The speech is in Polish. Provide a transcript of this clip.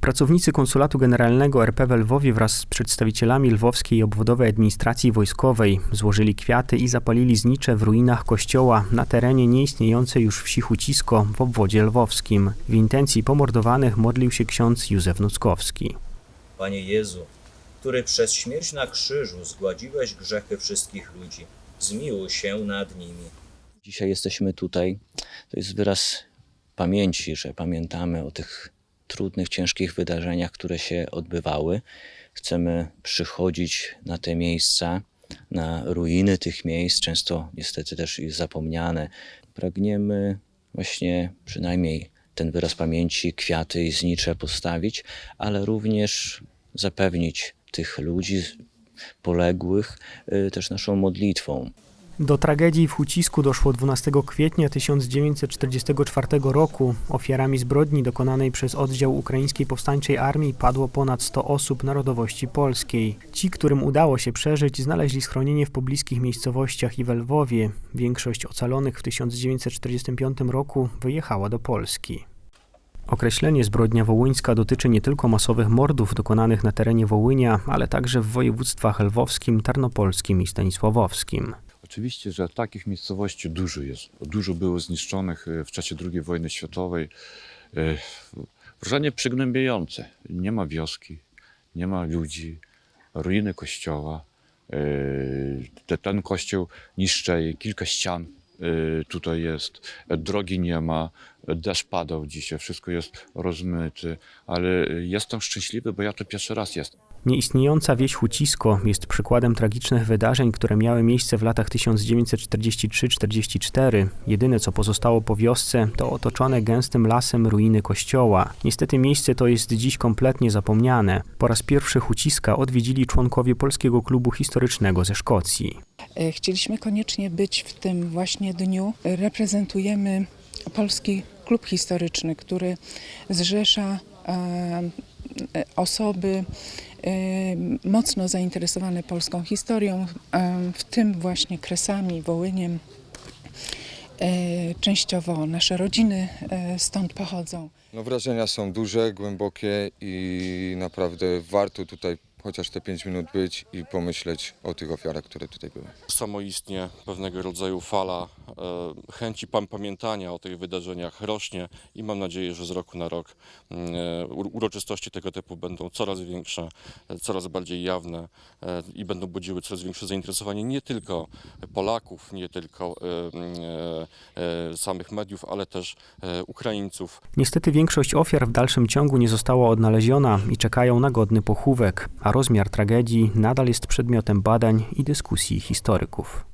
Pracownicy Konsulatu Generalnego RP w Lwowie wraz z przedstawicielami Lwowskiej Obwodowej Administracji Wojskowej złożyli kwiaty i zapalili znicze w ruinach kościoła na terenie nieistniejącej już wsi Hucisko w obwodzie lwowskim. W intencji pomordowanych modlił się ksiądz Józef Nuckowski. Panie Jezu, który przez śmierć na krzyżu zgładziłeś grzechy wszystkich ludzi, zmiłuj się nad nimi. Dzisiaj jesteśmy tutaj. To jest wyraz pamięci, że pamiętamy o tych trudnych, ciężkich wydarzeniach, które się odbywały. Chcemy przychodzić na te miejsca, na ruiny tych miejsc, często niestety też zapomniane. Pragniemy właśnie przynajmniej ten wyraz pamięci, kwiaty i znicze postawić, ale również zapewnić tych ludzi poległych y, też naszą modlitwą. Do tragedii w Hucisku doszło 12 kwietnia 1944 roku. Ofiarami zbrodni dokonanej przez oddział Ukraińskiej Powstańczej Armii padło ponad 100 osób narodowości polskiej. Ci, którym udało się przeżyć, znaleźli schronienie w pobliskich miejscowościach i we Lwowie. Większość ocalonych w 1945 roku wyjechała do Polski. Określenie zbrodnia wołyńska dotyczy nie tylko masowych mordów dokonanych na terenie Wołynia, ale także w województwach lwowskim, tarnopolskim i stanisławowskim. Oczywiście, że takich miejscowości dużo jest. Dużo było zniszczonych e, w czasie II wojny światowej. E, Wrażenie przygnębiające. Nie ma wioski, nie ma ludzi, ruiny kościoła. E, te- Ten kościół niszczeje, kilka ścian tutaj jest, drogi nie ma, deszcz padał dzisiaj, wszystko jest rozmyte, ale jestem szczęśliwy, bo ja to pierwszy raz jestem. Nieistniejąca wieś Hucisko jest przykładem tragicznych wydarzeń, które miały miejsce w latach 1943-44. Jedyne co pozostało po wiosce to otoczone gęstym lasem ruiny kościoła. Niestety miejsce to jest dziś kompletnie zapomniane. Po raz pierwszy Huciska odwiedzili członkowie Polskiego Klubu Historycznego ze Szkocji. E, Chcieliśmy koniecznie być w tym właśnie dniu. Reprezentujemy Polski Klub Historyczny, który zrzesza e, osoby e, mocno zainteresowane polską historią, w tym właśnie Kresami, Wołyniem. Częściowo nasze rodziny stąd pochodzą. No wrażenia są duże, głębokie i naprawdę warto tutaj chociaż te 5 minut być i pomyśleć o tych ofiarach, które tutaj były. samoistnie pewnego rodzaju fala e, chęci pam- pamiętania o tych wydarzeniach rośnie i mam nadzieję, że z roku na rok mm, e, ur- uroczystości tego typu będą coraz większe, e, coraz bardziej jawne e, i będą budziły coraz większe zainteresowanie nie tylko Polaków, nie tylko e, mm, samych mediów, ale też e, Ukraińców. Niestety większość ofiar w dalszym ciągu nie została odnaleziona i czekają na godny pochówek, a rozmiar tragedii nadal jest przedmiotem badań i dyskusji historyków.